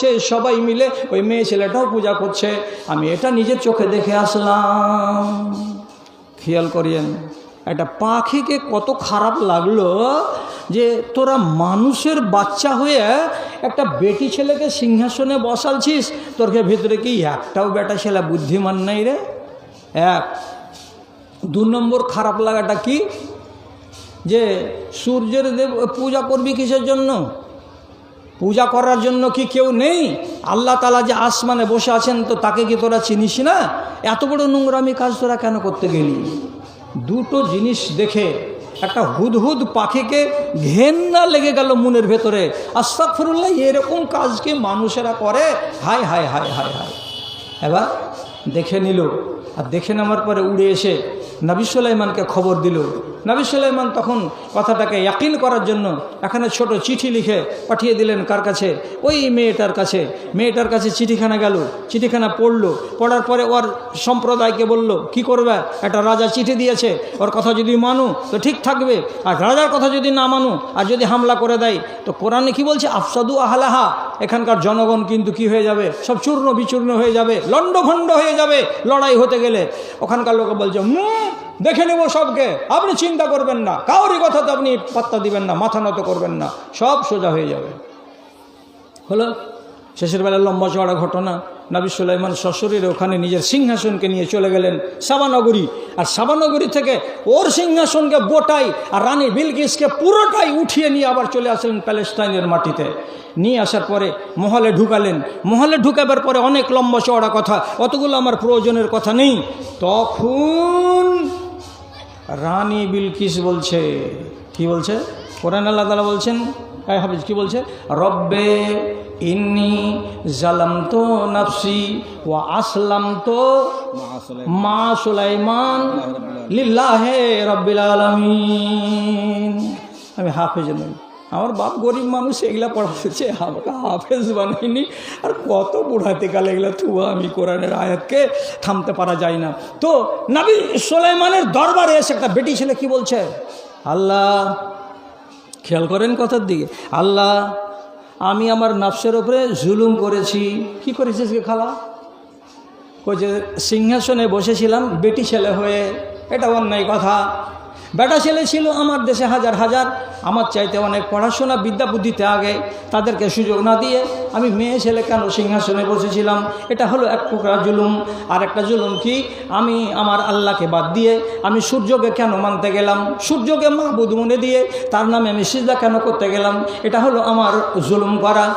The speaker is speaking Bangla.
সে সবাই মিলে ওই মেয়ে ছেলেটাও পূজা করছে। আমি এটা নিজের চোখে দেখে আসলাম। খেয়াল করিয়েন, একটা পাখিকে কত খারাপ লাগল যে তোরা মানুষের বাচ্চা হয়ে একটা বেটি ছেলেকে সিংহাসনে বসালছিস, তোরকে ভেতরে কি একটাও বেটা ছেলে বুদ্ধিমান নাই রে? এক, দু নম্বর খারাপ লাগাটা কি? যে সূর্যের দেব পূজা করবি কিসের জন্য? পূজা করার জন্য কি কেউ নেই? আল্লাহ তালা যে আসমানে বসে আছেন, তো তাকে কি তোরা চিনিস না? এত বড় নোংরামি কাজ তোরা কেন করতে গেলি? দুটো জিনিস দেখে একটা হুদহুদ পাখিকে ঘেন্না লেগে গেল মনের ভেতরে। আস্তাকফরুল্লাহ এরকম কাজ কি মানুষেরা করে? হায় হায় হায় হায় হায়। এবার দেখে নিল আর দেখে নেওয়ার পরে উড়ে এসে নবী সুলাইমানকে খবর দিল। নবী সুলাইমান তখন কথাটাকে ইয়াকিন করার জন্য এখানে ছোট চিঠি লিখে পাঠিয়ে দিলেন কার কাছে? ওই মেয়েটার কাছে। মেয়েটার কাছে চিঠিখানা গেল। চিঠিখানা পড়ল। পড়ার পরে ওর সম্প্রদায়কে বলল, কি করবে? একটা রাজা চিঠি দিয়েছে। ওর কথা যদি মানু, তো ঠিক থাকবে। আর রাজার কথা যদি না মানু, আর যদি হামলা করে দেয়, তো কোরআনে কি বলছে? আফসাদু আহলাহা এখানকার জনগণ কিন্তু কি হয়ে যাবে? সব চূর্ণ বিচূর্ণ হয়ে যাবে, লণ্ডভণ্ড হয়ে যাবে লড়াই হতে গেলে। ওখানকার লোকে বলছে দেখে নেব সবকে, আপনি চিন্তা করবেন না, কাউরি কথাতে আপনি পাত্তা দিবেন না, মাথা নত করবেন না, সব সোজা হয়ে যাবে। হলো শেষের বেলা লম্বা চড়া ঘটনা। নবী সুলাইমান শ্বশুরের ওখানে নিজের সিংহাসনকে নিয়ে চলে গেলেন সাবানগরী। আর সাবানগরী থেকে ওর সিংহাসনকে বোটাই আর রানী বিলকিসকে পুরোটাই উঠিয়ে নিয়ে আবার চলে আসলেন প্যালেস্টাইনের মাটিতে। নিয়ে আসার পরে মহলে ঢুকালেন। মহলে ঢুকাবার পরে অনেক লম্বা চড়া কথা, অতগুলো আমার প্রয়োজনের কথা নেই। তখন রানী বিলকিস বলছে, কি বলছে? কোরআন আল্লাহ তালা বলছেন হ্যাঁ হাফিজ, কি বলছে? রব্বে ইন্নি জালাম তো নাফসি ও আসলাম তো মা সুলাইমান লিল্লাহে রব্বিল আলমিন। আমি হাফেজ নই। আমার বাপ গরিব মানুষ, এগুলা পড়াতেছে আমাকে হাফেজ বানাইনি আর কত বুড়াতে কালে এগুলো তু আমি কোরআনের আয়াতকে থামতে পারা যায় না। তো নাবি সোলাইমানের দরবারে এসে একটা বেটি ছেলে কি বলছে? আল্লাহ খেয়াল করেন কথার দিকে। আল্লাহ, আমি আমার নাফসের ওপরে জুলুম করেছি। কি করেছিস খালা? যে সিংহাসনে বসেছিলাম, বেটি ছেলে হয়ে। এটা অন্যায় কথা। বেটা ছেলে ছিল আমার দেশে হাজার হাজার। আমার চাইতে অনেক পড়াশোনা, বিদ্যা বুদ্ধিতে আগে। তাদেরকে সুযোগ না দিয়ে আমি মেয়ে ছেলে কেন সিংহাসনে বসেছিলাম? এটা হলো এক প্রকার জুলুম। আর একটা জুলুম কি? আমি আমার আল্লাহকে বাদ দিয়ে আমি সূর্যকে কেন মানতে গেলাম? সূর্যকে মাহবুদ মনে দিয়ে তার নামে আমি সিজদা কেন করতে গেলাম? এটা হলো আমার জুলুম করা।